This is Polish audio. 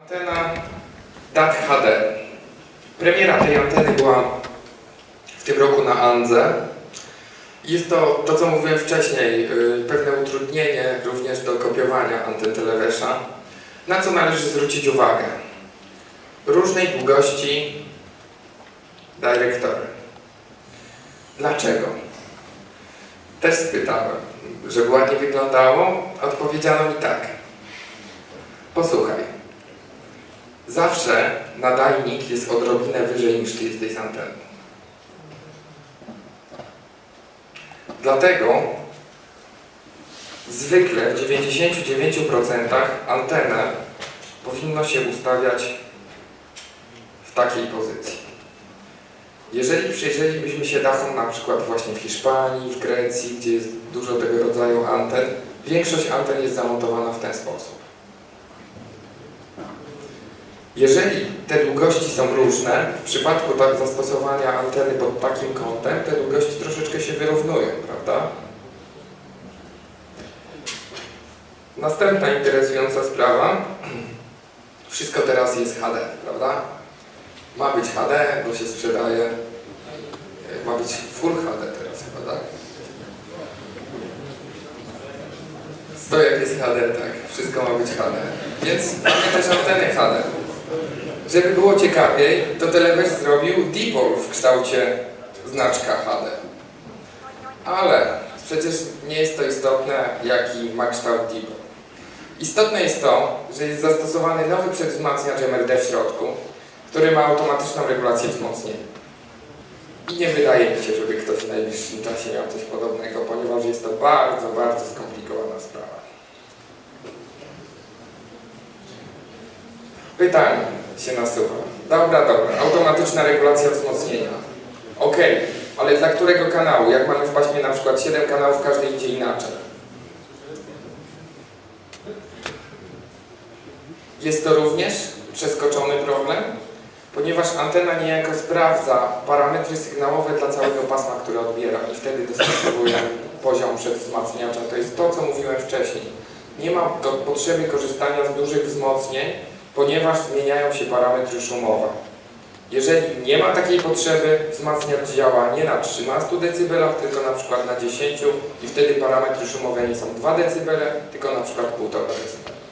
Antena DAT HD. Premiera tej anteny była w tym roku na Andze. Jest to, to co mówiłem wcześniej, yy, pewne utrudnienie również do kopiowania anten Telewesza, na co należy zwrócić uwagę. Różnej długości dyrektory. Dlaczego? Też spytałem, żeby ładnie wyglądało. Odpowiedziano mi tak. Posłuchaj. Zawsze nadajnik jest odrobinę wyżej niż ty jesteś z anteny. Dlatego zwykle w 99% antenę powinno się ustawiać w takiej pozycji. Jeżeli przyjrzelibyśmy się dachom na przykład właśnie w Hiszpanii, w Grecji, gdzie jest dużo tego rodzaju anten, większość anten jest zamontowana w ten sposób. Jeżeli te długości są różne, w przypadku tak zastosowania anteny pod takim kątem, te długości troszeczkę się wyrównują, prawda? Następna interesująca sprawa. Wszystko teraz jest HD, prawda? Ma być HD, bo się sprzedaje. Ma być Full HD teraz chyba, tak? Stojak jest HD, tak. Wszystko ma być HD. Więc mamy też anteny HD. Żeby było ciekawiej, to Telewesz zrobił dipol w kształcie znaczka HD. Ale przecież nie jest to istotne, jaki ma kształt dipol. Istotne jest to, że jest zastosowany nowy przedwzmacniacz MRD w środku, który ma automatyczną regulację wzmocnienia. I nie wydaje mi się, żeby ktoś w najbliższym czasie miał coś podobnego, ponieważ jest to bardzo, bardzo skomplikowana sprawa. Pytanie się nasuwa. Dobra, dobra, automatyczna regulacja wzmocnienia. Okej, ale dla którego kanału? Jak mamy w paśmie na przykład 7 kanałów, każdy idzie inaczej. Jest to również przeskoczony problem, ponieważ antena niejako sprawdza parametry sygnałowe dla całego pasma, które odbiera i wtedy dostosowuje poziom przedwzmacniacza. To jest to, co mówiłem wcześniej. Nie ma potrzeby korzystania z dużych wzmocnień, ponieważ zmieniają się parametry szumowe. Jeżeli nie ma takiej potrzeby, wzmacniacz działa nie na 13 dB, tylko na przykład na 10 i wtedy parametry szumowe nie są 2 dB, tylko na przykład 1,5 dB.